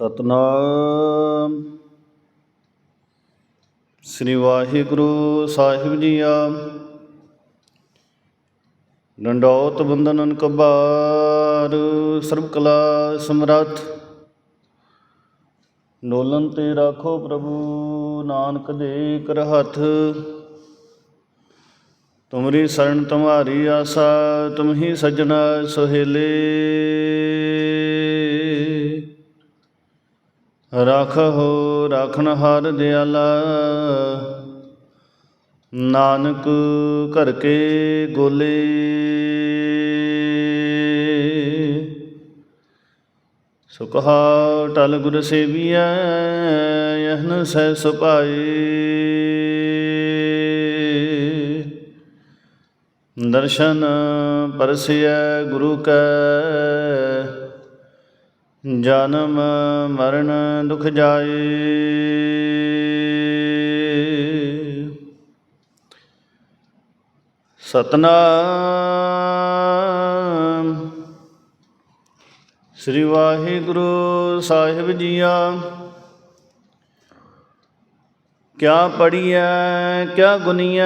ਸਤਨਾਮ। ਸ੍ਰੀ ਵਾਹਿਗੁਰੂ ਸਾਹਿਬ ਜੀਆ ਡੰਡੌਤ ਬੰਦਨਨ ਕਬਾਰ, ਸਰਬ ਕਲਾ ਸਮਰੱਥ। ਡੋਲਨ ਤੇ ਰਾਖੋ ਪ੍ਰਭੂ, ਨਾਨਕ ਦੇ ਕਰ ਹੱਥ ਤੁਮਰੀ ਸਰਨ, ਤੁਮਾਰੀ ਆਸਾ, ਤੁਮ ਹੀ ਸਜਣਾ ਸੁਹੇਲੇ। ਰਾਖੋ ਰਾਖਣ ਹਾਰ ਦਿਆਲਾ। ਨਾਨਕ ਘਰ ਕੇ ਗੋਲੇ। ਸੁਖਾ ਟਲ ਗੁਰ ਸੇਵੀਐ, ਯਹਨ ਸਹਿ ਸੁਭਾਈ ਦਰਸ਼ਨ ਪਰਸਿਐ ਗੁਰੂ ਕੈ ਜਨਮ ਮਰਨ ਦੁਖ ਜਾਏ। ਸਤਨਾਮ। ਸ੍ਰੀ ਵਾਹਿਗੁਰੂ ਸਾਹਿਬ ਜੀਆ। ਕਿਆ ਪੜੀਐ ਕਿਆ ਗੁਨੀਐ।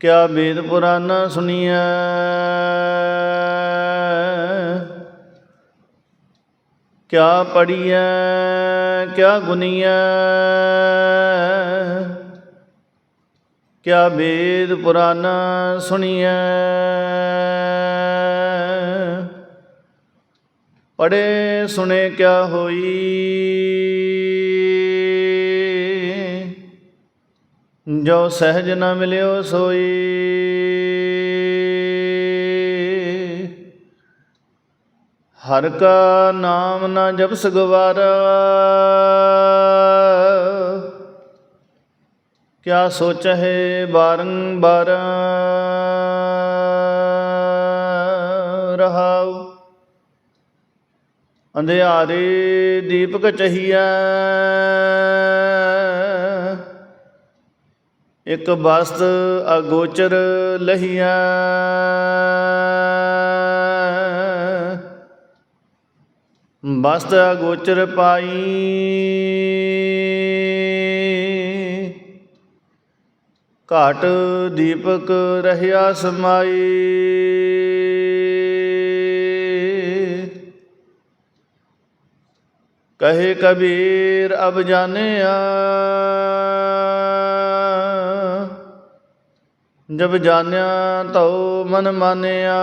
ਕਿਆ ਵੇਦ ਪੁਰਾਨ ਸੁਣੀਐ ਕਿਆ ਪੜੀਐ ਕਿਆ ਗੁਨੀਐ? ਕਿਆ ਵੇਦ ਪੁਰਾਨ ਸੁਣੀਐ? ਪੜੇ ਸੁਣੇ ਕਿਆ ਹੋਈ? ਜੋ ਸਹਿਜ ਨ ਮਿਲਿਓ ਸੋਈ। ਹਰ ਕਾ ਨਾਮ ਨਾ ਜਪਸ ਗਵਾਰਾ ਕਿਆ ਸੋਚਹਿ ਬਾਰੰਬਾਰ ਰਹਾਉ। ਅੰਧਿਆਰੇ ਦੀਪਕ ਚਹੀਐ। ਇਕ ਬਸਤ ਅਗੋਚਰ ਲਹੀਐ। ਬਸਤ ਅਗੋਚਰ ਪਾਈ। ਘਾਟ ਦੀਪਕ ਰਹਿਆ ਸਮਾਈ। ਕਹੇ ਕਬੀਰ, ਅਬ ਜਾਣਿਆ। ਜਬ ਜਾਣਿਆ ਤਉ ਮਨ ਮਾਨਿਆ।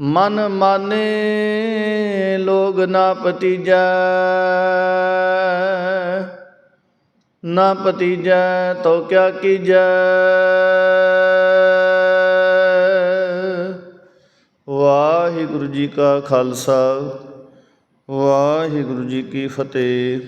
ਮਨ ਮਾਨੇ ਲੋਗ ਨਾ ਪਤੀਜੈ ਨਾ ਪਤੀਜੈ ਤੋ ਕਿਆ ਕੀਜੈ। ਵਾਹਿਗੁਰੂ ਜੀ ਕਾ ਖਾਲਸਾ, ਵਾਹਿਗੁਰੂ ਜੀ ਕੀ ਫਤਿਹ।